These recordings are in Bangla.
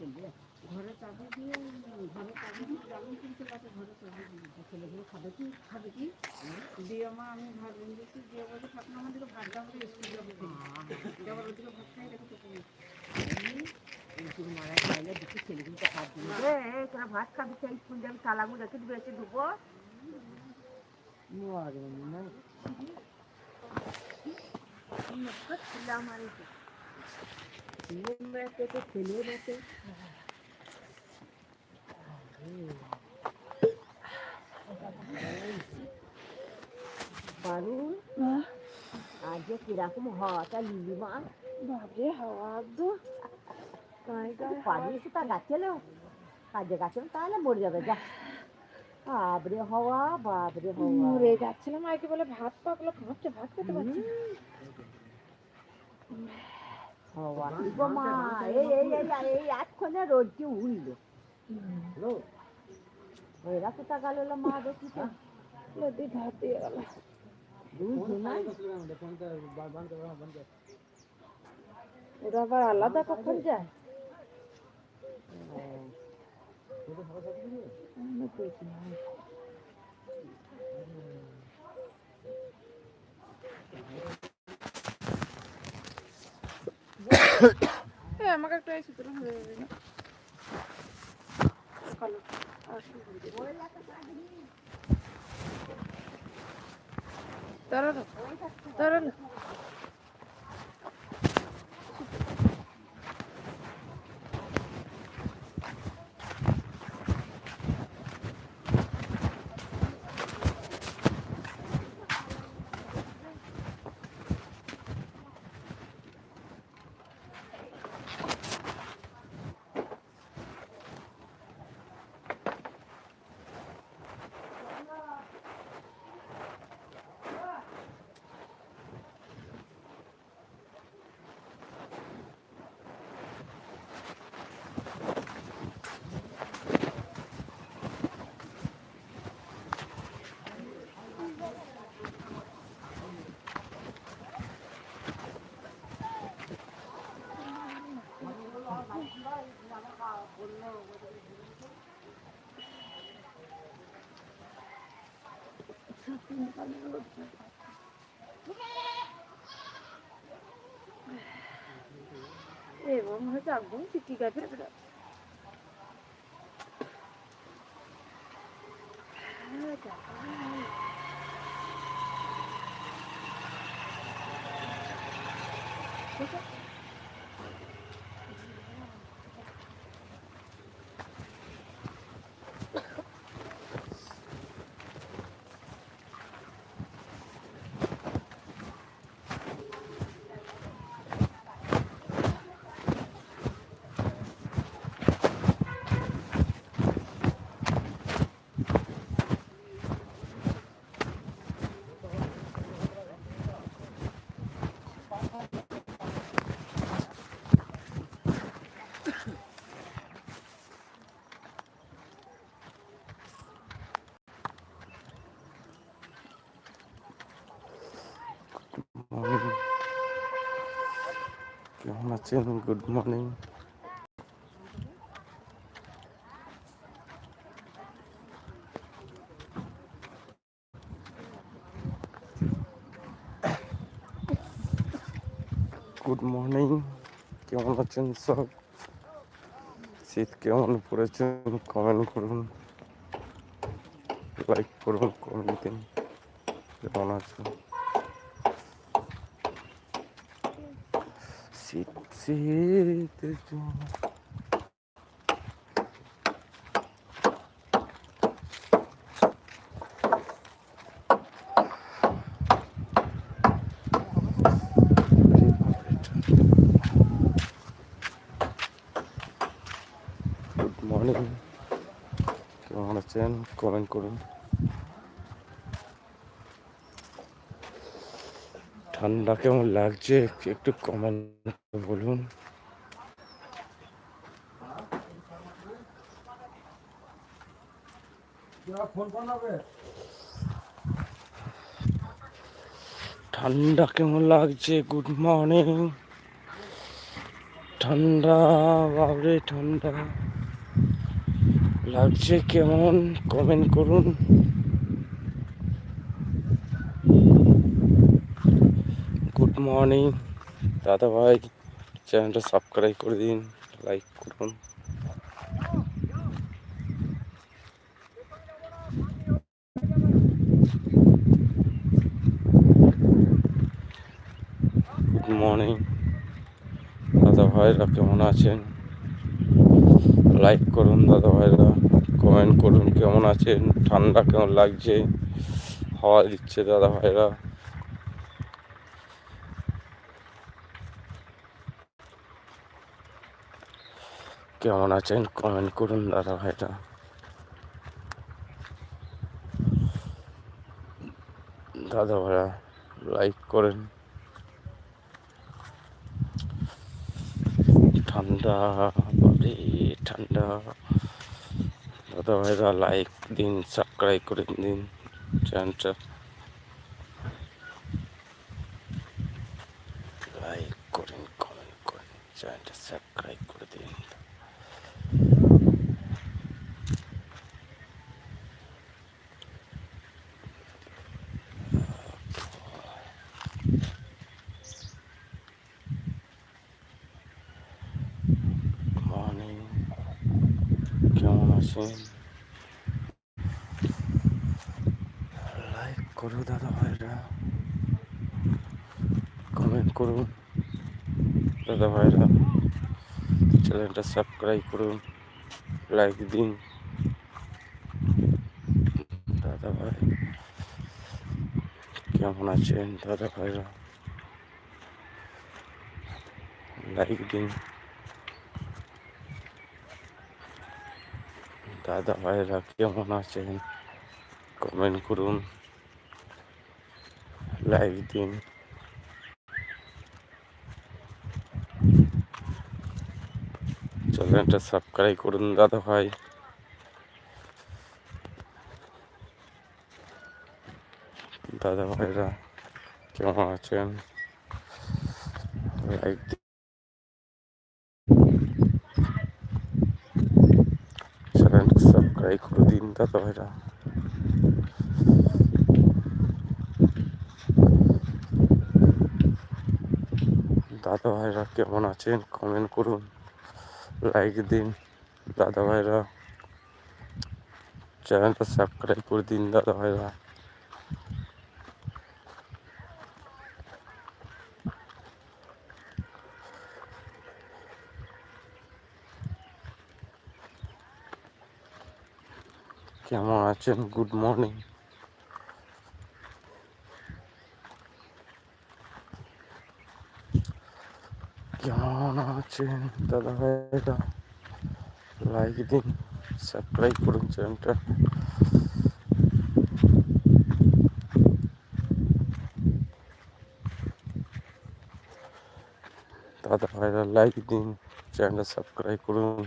ঘরে চাবি দিয়ে ঘরে চাবি দিয়ে যেমন কিনতে পারছে ঘরে চাবি দিয়ে। ছেলেগুলো খাবে কি? খাবে কি? দিয়ে মা আমি ভাত রেঁধেছি দিয়ে বলছে ঠাকুমা আমাদেরকে ভাত দাও করে স্কুল যাব আবার ওদিকে ভাত খাই রেখেছো তুমি মারা খাইলে দেখি ছেলেগুলোকে ভাত দিবে তোরা ভাত খাবি সেই স্কুল যাবি তালাগুলো রেখে দিবে এসে ঢুকবো আমার ছেলে মেয়েতে তো ছেলে মেয়েতে বারুন আজ যে কীরকম হওয়াটা লিলিমা বাপরে হাওয়া তো পারিস তা গাছেলেও কাজে গাছেও তাহলে মরে যাবে যা বাবরে হওয়া বাবরে হওয়া মরে যাচ্ছিলাম মাইকে বলে ভাত পাকলো ভাত খেতে পারছি রোদটি উঠল এরা কোথা গেল লো মা দেখি তো নদী দিয়ে গেল। ওরা আবার আলাদা কখন যায়? আমি আমাকে একটা সুতরাং হয়ে যাবে না? 네, 뭐 하자. 뭔 새끼가 그래 그래. 하자. 그래. আছেন গুড মর্নিং। গুড মর্নিং, কেমন আছেন সব? শীত কেমন পড়েছেন? কমেন্ট করুন। লাইক করুন কমেন্ট দিন। কেমন আছেন? শীত শীত গুড মর্নিং কেমন আছেন কমেন্ট করুন ঠান্ডা কেমন লাগছে? একটু কমেন্ট বলুন। ঠান্ডা কেমন লাগছে? গুড মর্নিং ঠান্ডা বাবরে ঠান্ডা। লাগছে কেমন? কমেন্ট করুন গুড মর্নিং দাদা ভাই, চ্যানেলটা সাবস্ক্রাইব করে দিন লাইক করুন। গুড মর্নিং দাদা ভাইরা কেমন আছেন? লাইক করুন দাদা ভাইরা কমেন্ট করুন কেমন আছেন, ঠান্ডা কেমন লাগছে? হাওয়া দিচ্ছে দাদা ভাইরা। কেমন আছেন? কমেন্ট করুন দাদা ভাইরা। দাদা ভাইরা লাইক করেন। ঠান্ডা বাড়ি ঠান্ডা। দাদা ভাইরা লাইক দিন সাবস্ক্রাইব করে দিন চ্যানেলটা লাইক করেন কমেন্ট করেন চ্যানেলটা সাবস্ক্রাইব করে দিন মর্নিং লাইক করো দাদা ভাইরা। কমেন্ট করুন দাদা ভাইরা চ্যানেলটা সাবস্ক্রাইব করুন। লাইক দিন। দাদা ভাই, কেমন আছেন? দাদা ভাইরা। লাইক দিন। দাদা ভাইরা কেমন আছেন? কমেন্ট করুন। লাইক দিন। চ্যানেলটা সাবস্ক্রাইব করুন দাদা ভাই। দাদা ভাইরা কেমন আছেন? লাইক দিন চ্যানেলটা দিন দাদা ভাইরা। দাদা ভাইরা কেমন আছেন? কমেন্ট করুন লাইক দিন। দাদা ভাইরা চ্যানেলটা সাবস্ক্রাইব করে দিন, দাদা ভাইরা। কেমন আছেন গুড মর্নিং কেমন আছেন দাদা ভাইরা লাইক দিন সাবস্ক্রাইব করুন চ্যানেলটা দাদা ভাইরা লাইক দিন চ্যানেলটা সাবস্ক্রাইব করুন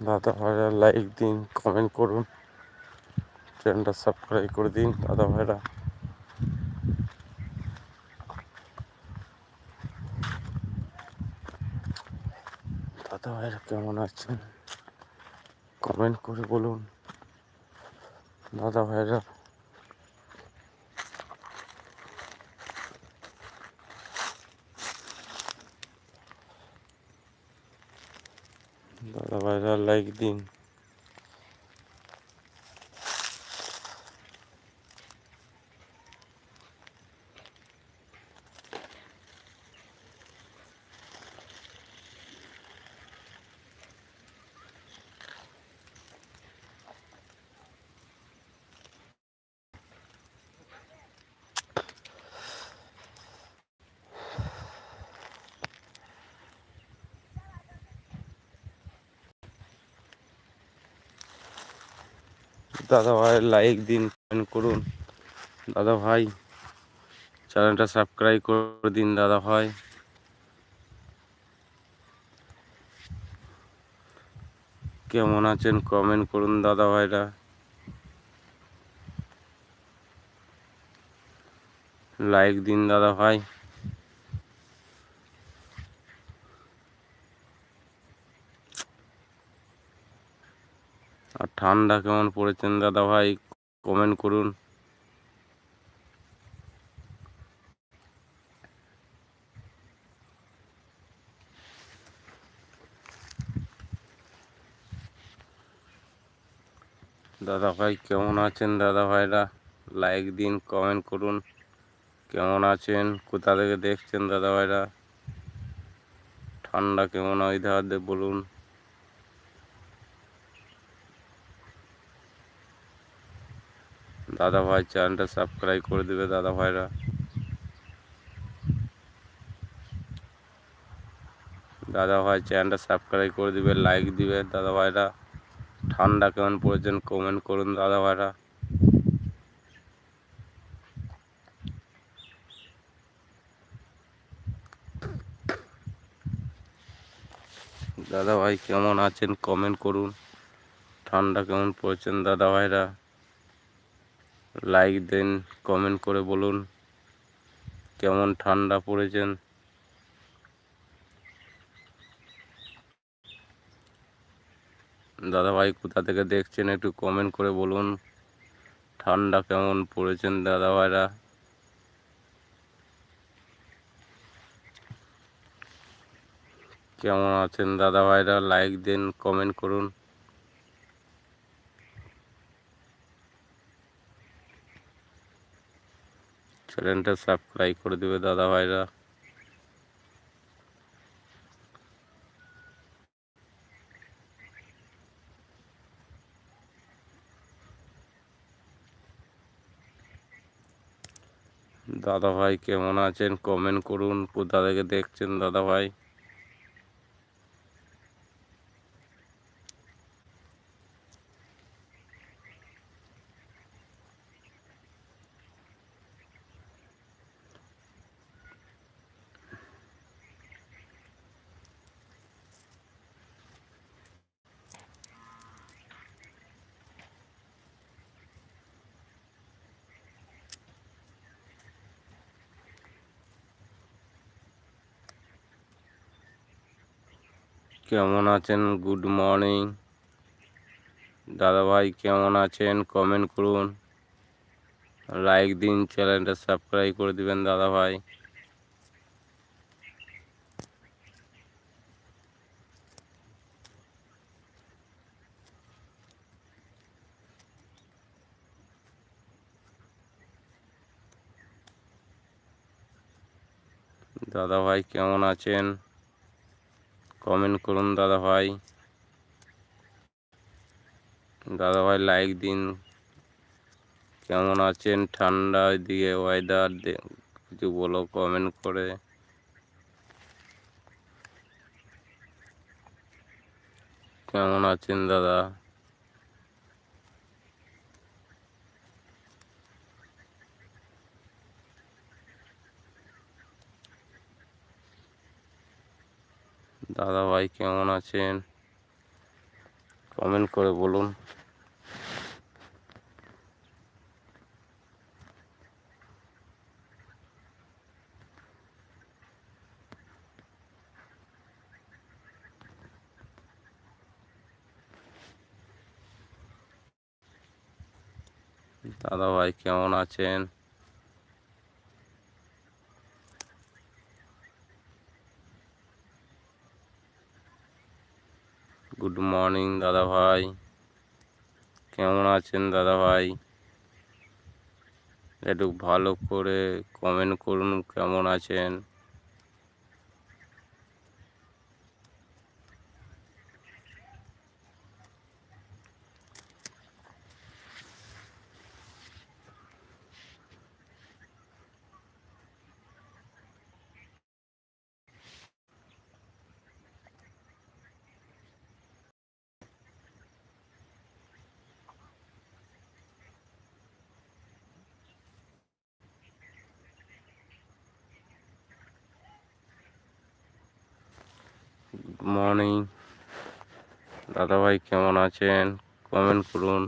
দাদা ভাইরা লাইক দিন কমেন্ট করুন চ্যানেলটা সাবস্ক্রাইব করে দিন, দাদা ভাইরা। দাদা ভাইরা কেমন আছেন? কমেন্ট করে বলুন। দাদা দাদা ভাইরা লাইক দিন। দাদা ভাই লাইক দিন কমেন্ট করুন। দাদা ভাই চ্যানেলটা সাবস্ক্রাইব করে দিন দাদা ভাই কেমন আছেন? কমেন্ট করুন দাদা ভাইরা লাইক দিন দাদা ভাই আর ঠান্ডা কেমন পড়েছেন দাদা ভাই কমেন্ট করুন। দাদা ভাই, কেমন আছেন দাদা ভাইরা? লাইক দিন কমেন্ট করুন। কেমন আছেন? কোথা থেকে দেখছেন দাদা ভাইরা? ঠান্ডা কেমন ওই ধারে বলুন। দাদা ভাই চ্যানেলটা সাবস্ক্রাইব করে দেবে দাদা ভাইরা দাদা ভাই চ্যানেলটা সাবস্ক্রাইব করে দিবে লাইক দিবে দাদা ভাইরা ঠান্ডা কেমন পড়েছেন কমেন্ট করুন দাদা ভাইরা দাদা ভাই কেমন আছেন কমেন্ট করুন। ঠান্ডা কেমন পড়েছেন দাদা ভাইরা লাইক দেন কমেন্ট করে বলুন। কেমন ঠান্ডা পড়েছেন? দাদা ভাই কোথা থেকে দেখছেন একটু কমেন্ট করে বলুন। ঠান্ডা কেমন পড়েছেন দাদা ভাইরা কেমন আছেন দাদা ভাইরা লাইক দিন কমেন্ট করুন। চ্যানেলটা সাবস্ক্রাইব করে দেবে দাদা ভাইরা। দাদা ভাই কেমন আছেন? কমেন্ট করুন। দাদাকে দেখছেন দাদা ভাই? কেমন আছেন? গুড মর্নিং দাদা ভাই কেমন আছেন? কমেন্ট করুন। লাইক দিন চ্যানেলটা সাবস্ক্রাইব করে দিবেন দাদা ভাই দাদা ভাই কেমন আছেন? কমেন্ট করুন দাদা ভাই দাদা ভাই লাইক দিন। কেমন আছেন? ঠান্ডা দিকে ওয়েদার কিছু বলো কমেন্ট করে। কেমন আছেন দাদা? দাদা ভাই কেমন আছেন? কমেন্ট করে বলুন। দাদা ভাই কেমন আছেন গুড মর্নিং দাদা ভাই। কেমন আছেন দাদা ভাই? একটু ভালো করে কমেন্ট করুন কেমন আছেন? মর্নিং দাদাভাই কেমন আছেন? কমেন্ট করুন।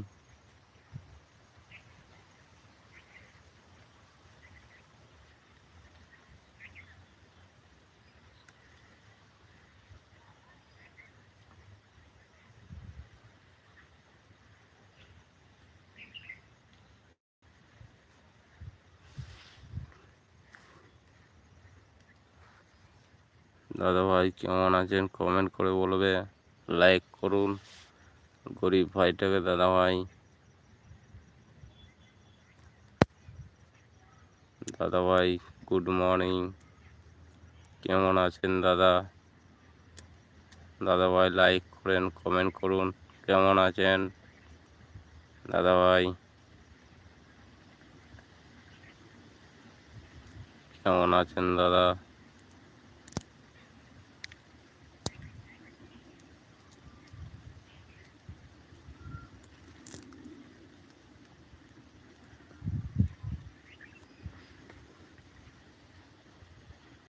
দাদাভাই কেমন আছেন? কমেন্ট করে বলবে। লাইক করুন। গরিব ভাইটাকে দাদাভাই। দাদাভাই গুড মর্নিং কেমন আছেন দাদা? দাদাভাই লাইক করেন কমেন্ট করুন। কেমন আছেন? দাদাভাই। কেমন আছেন দাদা?